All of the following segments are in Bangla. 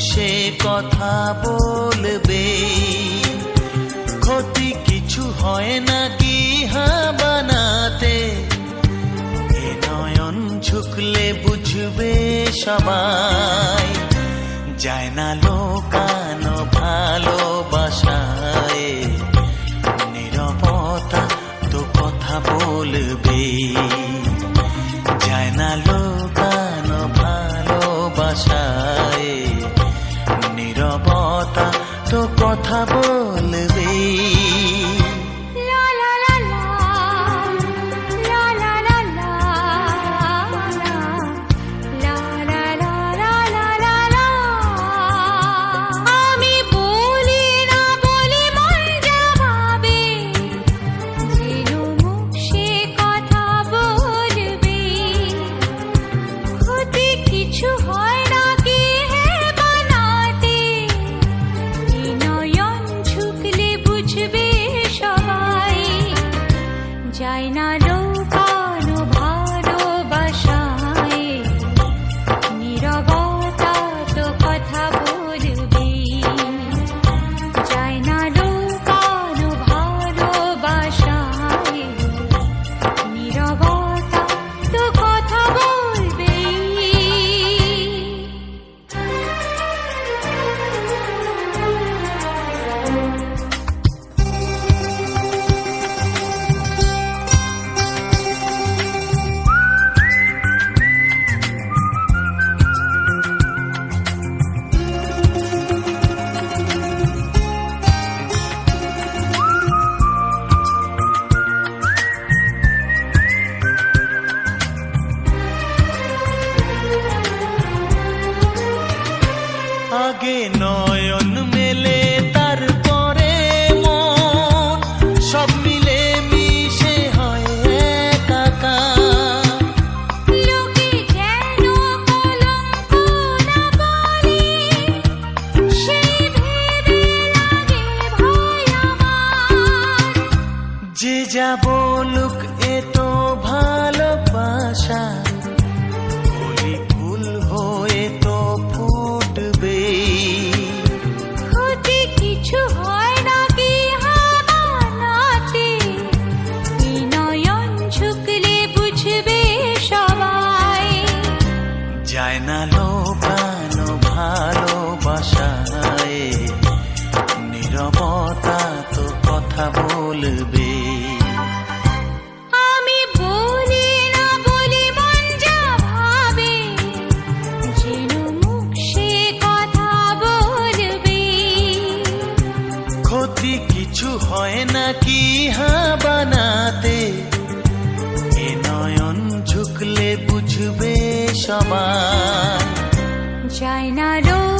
সে কথা বলবে। ক্ষতি কিছু হয় না কি হাবানাতে এ নয়ন ঝুঁকলে বুঝবে সবাই। যায় না লোকানো ভালোবাসা। more time. again. No. না লোকানো ভালোবাসায় নিরবতা তো কথা বলবে। ক্ষতি কিছু হয় না কি হা বানাতে এ নয়ন ঝুকলে বুঝবে সমান। যাই না রোজ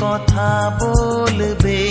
কথা বলবে।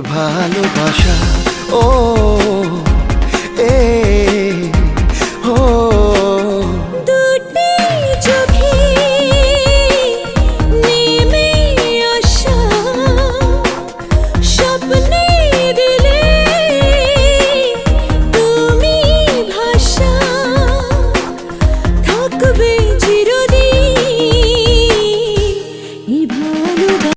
ভালোবাসা ও এ